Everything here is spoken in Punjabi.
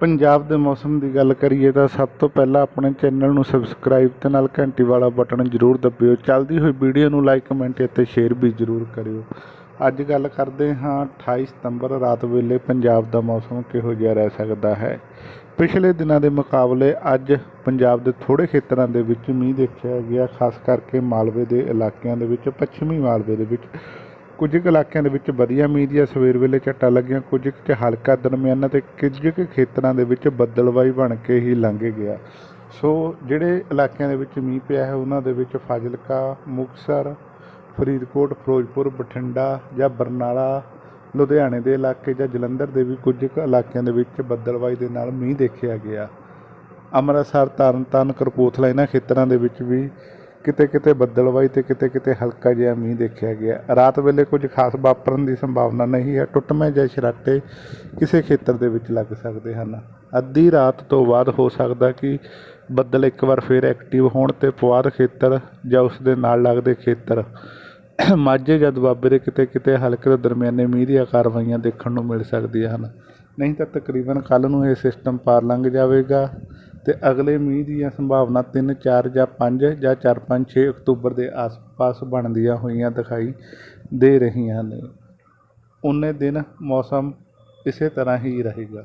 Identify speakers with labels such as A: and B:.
A: ਪੰਜਾਬ ਦੇ ਮੌਸਮ ਦੀ ਗੱਲ ਕਰੀਏ ਤਾਂ ਸਭ ਤੋਂ ਪਹਿਲਾਂ ਆਪਣੇ ਚੈਨਲ ਨੂੰ ਸਬਸਕ੍ਰਾਈਬ ਤੇ ਨਾਲ ਘੰਟੀ ਵਾਲਾ ਬਟਨ ਜ਼ਰੂਰ ਦਬਿਓ। ਚੱਲਦੀ ਹੋਈ ਵੀਡੀਓ ਨੂੰ ਲਾਈਕ ਕਮੈਂਟ ਅਤੇ ਸ਼ੇਅਰ ਵੀ ਜ਼ਰੂਰ ਕਰਿਓ। ਅੱਜ ਗੱਲ ਕਰਦੇ ਹਾਂ 28 ਸਤੰਬਰ ਰਾਤ ਵੇਲੇ ਪੰਜਾਬ ਦਾ ਮੌਸਮ ਕਿਹੋ ਜਿਹਾ ਰਹਿ ਸਕਦਾ ਹੈ? ਪਿਛਲੇ ਦਿਨਾਂ ਦੇ ਮੁਕਾਬਲੇ ਅੱਜ ਪੰਜਾਬ ਦੇ ਥੋੜੇ ਖੇਤਰਾਂ ਦੇ ਵਿੱਚ ਮੀਂਹ ਦੇਖਿਆ ਗਿਆ, ਖਾਸ ਕਰਕੇ ਮਾਲਵੇ ਦੇ ਇਲਾਕਿਆਂ ਦੇ ਵਿੱਚ, ਪੱਛਮੀ ਮਾਲਵੇ ਦੇ ਵਿੱਚ। ਕੁਝ ਕੁ ਇਲਾਕਿਆਂ ਦੇ ਵਿੱਚ ਵਧੀਆ ਮੀਂਹ ਦੀਆਂ ਸਵੇਰ ਵੇਲੇ ਝੱਟਾਂ ਲੱਗੀਆਂ, ਕੁਝ ਕੁ 'ਚ ਹਲਕਾ ਦਰਮਿਆਨਾ ਤੇ ਕੁਝ ਕੁ ਖੇਤਰਾਂ ਦੇ ਵਿੱਚ ਬੱਦਲਵਾਈ ਬਣ ਕੇ ਹੀ ਲੰਘ ਗਿਆ। ਸੋ ਜਿਹੜੇ ਇਲਾਕਿਆਂ ਦੇ ਵਿੱਚ ਮੀਂਹ ਪਿਆ ਹੈ, ਉਹਨਾਂ ਦੇ ਵਿੱਚ ਫਾਜ਼ਿਲਕਾ, ਮੁਕਤਸਰ, ਫਰੀਦਕੋਟ, ਫਿਰੋਜ਼ਪੁਰ, ਬਠਿੰਡਾ ਜਾਂ ਬਰਨਾਲਾ, ਲੁਧਿਆਣੇ ਦੇ ਇਲਾਕੇ ਜਾਂ ਜਲੰਧਰ ਦੇ ਵੀ ਕੁਝ ਕੁ ਇਲਾਕਿਆਂ ਦੇ ਵਿੱਚ ਬੱਦਲਵਾਈ ਦੇ ਨਾਲ ਮੀਂਹ ਦੇਖਿਆ ਗਿਆ। ਅੰਮ੍ਰਿਤਸਰ, ਤਰਨਤਾਰਨ ਕਰਪੂਥਲਾ ਇਹਨਾਂ ਖੇਤਰਾਂ ਦੇ ਵਿੱਚ ਵੀ ਕਿਤੇ ਕਿਤੇ ਬੱਦਲਵਾਈ ਤੇ ਕਿਤੇ ਕਿਤੇ ਹਲਕਾ ਜਿਹਾ ਮੀਂਹ ਦੇਖਿਆ ਗਿਆ। ਰਾਤ ਵੇਲੇ ਕੁਝ ਖਾਸ ਵਾਪਰਨ ਦੀ ਸੰਭਾਵਨਾ ਨਹੀਂ ਹੈ। ਟੁੱਟਵੇਂ ਜਾਂ ਛਰਾਟੇ ਕਿਸੇ ਖੇਤਰ ਦੇ ਵਿੱਚ ਲੱਗ ਸਕਦੇ ਹਨ। ਅੱਧੀ ਰਾਤ ਤੋਂ ਬਾਅਦ ਹੋ ਸਕਦਾ ਕਿ ਬੱਦਲ ਇੱਕ ਵਾਰ ਫਿਰ ਐਕਟਿਵ ਹੋਣ ਤੇ ਪੁਆਧ ਖੇਤਰ ਜਾਂ ਉਸ ਦੇ ਨਾਲ ਲੱਗਦੇ ਖੇਤਰ। ਮਾਝੇ ਜਾਂ ਦੁਆਬੇ ਦੇ ਕਿਤੇ ਕਿਤੇ ਹਲਕੇ ਤੋਂ ਦਰਮਿਆਨੇ ਮੀਂਹ ਦੀਆਂ ਕਾਰਵਾਈਆਂ ਦੇਖਣ ਨੂੰ ਮਿਲ ਸਕਦੀਆਂ ਹਨ। ਨਹੀਂ ਤਾਂ ਤਕਰੀਬਨ ਕੱਲ ਨੂੰ ਇਹ ਸਿਸਟਮ ਪਾਰ ਲੰਘ ਜਾਵੇਗਾ। ਤੇ ਅਗਲੇ ਮੀਂਹ ਦੀਆਂ ਸੰਭਾਵਨਾ 3 4 ਜਾਂ 5 ਜਾਂ 4 5 6 ਅਕਤੂਬਰ ਦੇ ਆਸ-ਪਾਸ ਬਣਦੀਆਂ ਹੋਈਆਂ ਦਿਖਾਈ ਦੇ ਰਹੀਆਂ ਨੇ। ਉਨੇ ਦਿਨ ਮੌਸਮ ਇਸੇ ਤਰ੍ਹਾਂ ਹੀ ਰਹੇਗਾ।